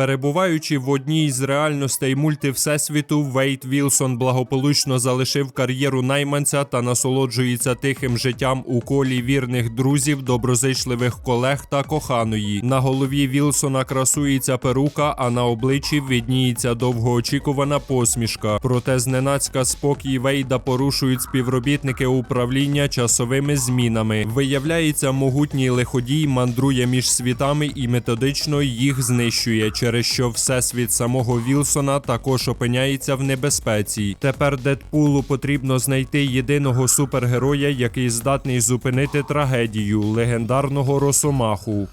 Перебуваючи в одній з реальностей мульти Всесвіту, Вейт Вілсон благополучно залишив кар'єру найманця та насолоджується тихим життям у колі вірних друзів, доброзичливих колег та коханої. На голові Вілсона красується перука, а на обличчі видніється довгоочікувана посмішка. Проте зненацька спокій Вейда порушують співробітники управління часовими змінами. Виявляється, могутній лиходій мандрує між світами і методично їх знищує, через що всесвіт самого Вілсона також опиняється в небезпеці. Тепер Дедпулу потрібно знайти єдиного супергероя, який здатний зупинити трагедію легендарного Росомаху.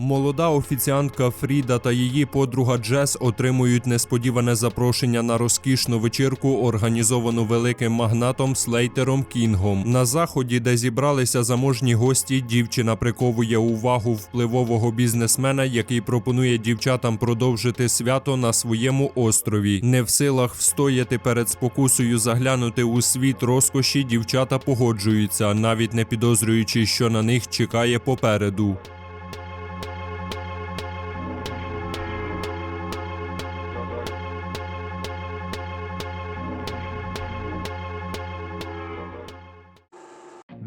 Молода офіціантка Фріда та її подруга Джес отримують несподіване запрошення на розкішну вечірку, організовану великим магнатом Слейтером Кінгом. На заході, де зібралися заможні гості, дівчина приковує увагу впливового бізнесмена, який пропонує дівчатам продовжити свято на своєму острові. Не в силах встояти перед спокусою заглянути у світ розкоші, дівчата погоджуються, навіть не підозрюючи, що на них чекає попереду.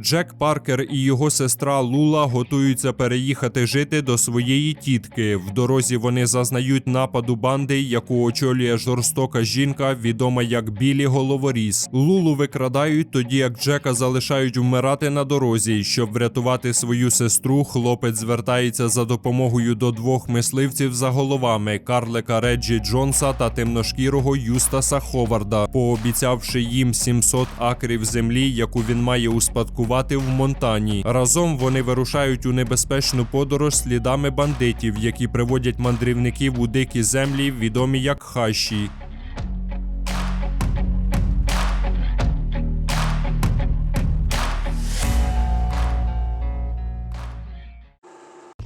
Джек Паркер і його сестра Лула готуються переїхати жити до своєї тітки. В дорозі вони зазнають нападу банди, яку очолює жорстока жінка, відома як Білі Головоріз. Лулу викрадають, тоді як Джека залишають вмирати на дорозі. Щоб врятувати свою сестру, хлопець звертається за допомогою до двох мисливців за головами карлика Реджі Джонса та темношкірого Юстаса Ховарда, пообіцявши їм 700 акрів землі, яку він має успадкувати в Монтані. Разом вони вирушають у небезпечну подорож слідами бандитів, які приводять мандрівників у дикі землі, відомі як хащі.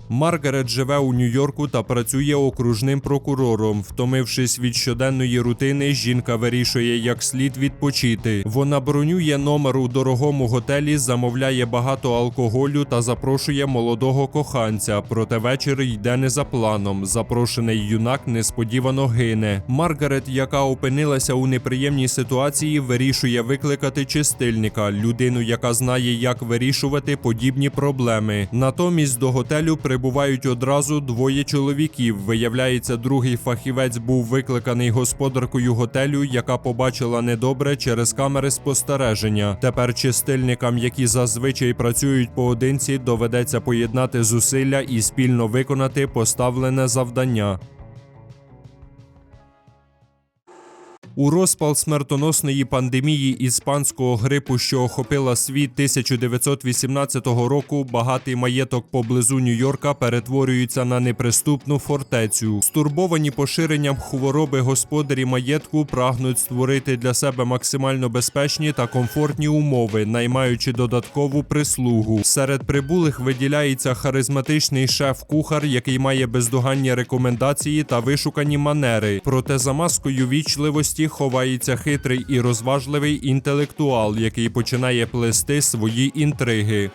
Маргарет живе у Нью-Йорку та працює окружним прокурором. Втомившись від щоденної рутини, жінка вирішує, як слід відпочити. Вона бронює номер у дорогому готелі, замовляє багато алкоголю та запрошує молодого коханця. Проте вечір йде не за планом. Запрошений юнак несподівано гине. Маргарет, яка опинилася у неприємній ситуації, вирішує викликати чистильника, людину, яка знає, як вирішувати подібні проблеми. Натомість до готелю прибувають одразу двоє чоловіків. Виявляється, другий фахівець був викликаний господаркою готелю, яка побачила недобре через камери спостереження. Тепер чистильникам, які зазвичай працюють поодинці, доведеться поєднати зусилля і спільно виконати поставлене завдання. У розпал смертоносної пандемії іспанського грипу, що охопила світ 1918 року, багатий маєток поблизу Нью-Йорка перетворюється на неприступну фортецю. Стурбовані поширенням хвороби господарі маєтку прагнуть створити для себе максимально безпечні та комфортні умови, наймаючи додаткову прислугу. Серед прибулих виділяється харизматичний шеф-кухар, який має бездоганні рекомендації та вишукані манери. Проте за маскою вічливості ховається хитрий і розважливий інтелектуал, який починає плести свої інтриги.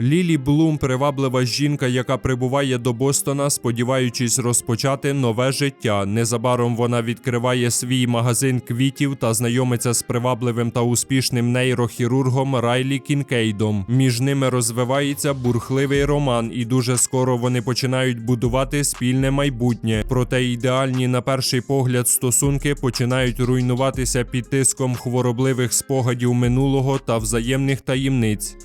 Лілі Блум приваблива жінка, яка прибуває до Бостона, сподіваючись розпочати нове життя. Незабаром вона відкриває свій магазин квітів та знайомиться з привабливим та успішним нейрохірургом Райлі Кінкейдом. Між ними розвивається бурхливий роман, і дуже скоро вони починають будувати спільне майбутнє. Проте ідеальні на перший погляд стосунки починають руйнуватися під тиском хворобливих спогадів минулого та взаємних таємниць.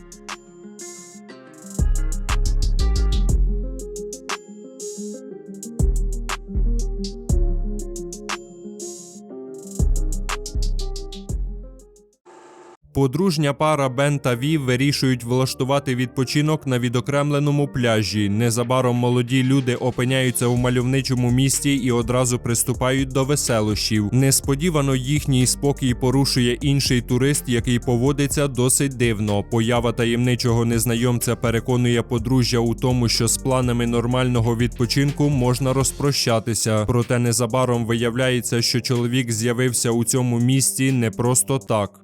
Подружня пара Бен та Ві вирішують влаштувати відпочинок на відокремленому пляжі. Незабаром молоді люди опиняються у мальовничому місті і одразу приступають до веселощів. Несподівано їхній спокій порушує інший турист, який поводиться досить дивно. Поява таємничого незнайомця переконує подружжя у тому, що з планами нормального відпочинку можна розпрощатися. Проте незабаром виявляється, що чоловік з'явився у цьому місті не просто так.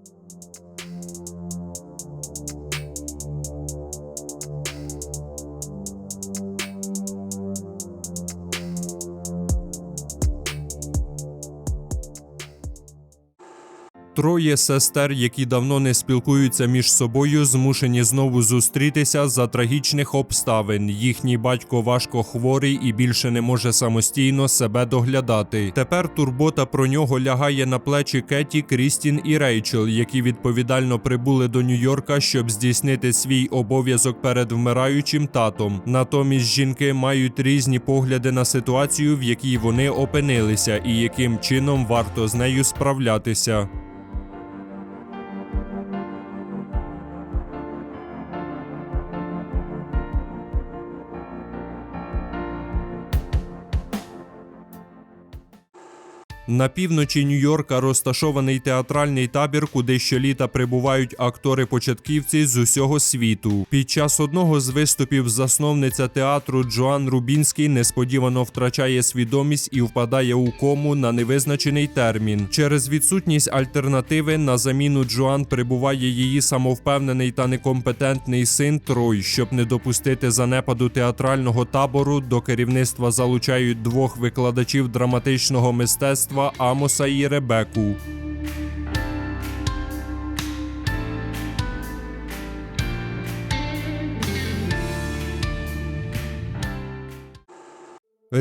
Троє сестер, які давно не спілкуються між собою, змушені знову зустрітися за трагічних обставин. Їхній батько важко хворий і більше не може самостійно себе доглядати. Тепер турбота про нього лягає на плечі Кеті, Крістін і Рейчел, які відповідально прибули до Нью-Йорка, щоб здійснити свій обов'язок перед вмираючим татом. Натомість жінки мають різні погляди на ситуацію, в якій вони опинилися, і яким чином варто з нею справлятися. На півночі Нью-Йорка розташований театральний табір, куди щоліта прибувають актори-початківці з усього світу. Під час одного з виступів засновниця театру Джоан Рубінський несподівано втрачає свідомість і впадає у кому на невизначений термін. Через відсутність альтернативи на заміну Джоан прибуває її самовпевнений та некомпетентний син Трой. Щоб не допустити занепаду театрального табору, до керівництва залучають двох викладачів драматичного мистецтва Амоса і Ребеку.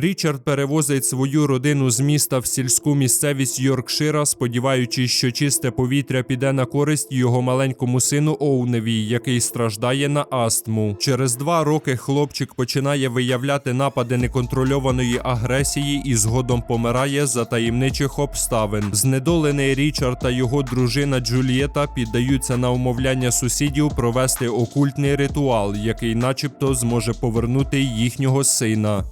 Річард перевозить свою родину з міста в сільську місцевість Йоркшира, сподіваючись, що чисте повітря піде на користь його маленькому сину Оуневі, який страждає на астму. Через два роки хлопчик починає виявляти напади неконтрольованої агресії і згодом помирає за таємничих обставин. Знедолений Річард та його дружина Джулієта піддаються на умовляння сусідів провести окультний ритуал, який, начебто, зможе повернути їхнього сина.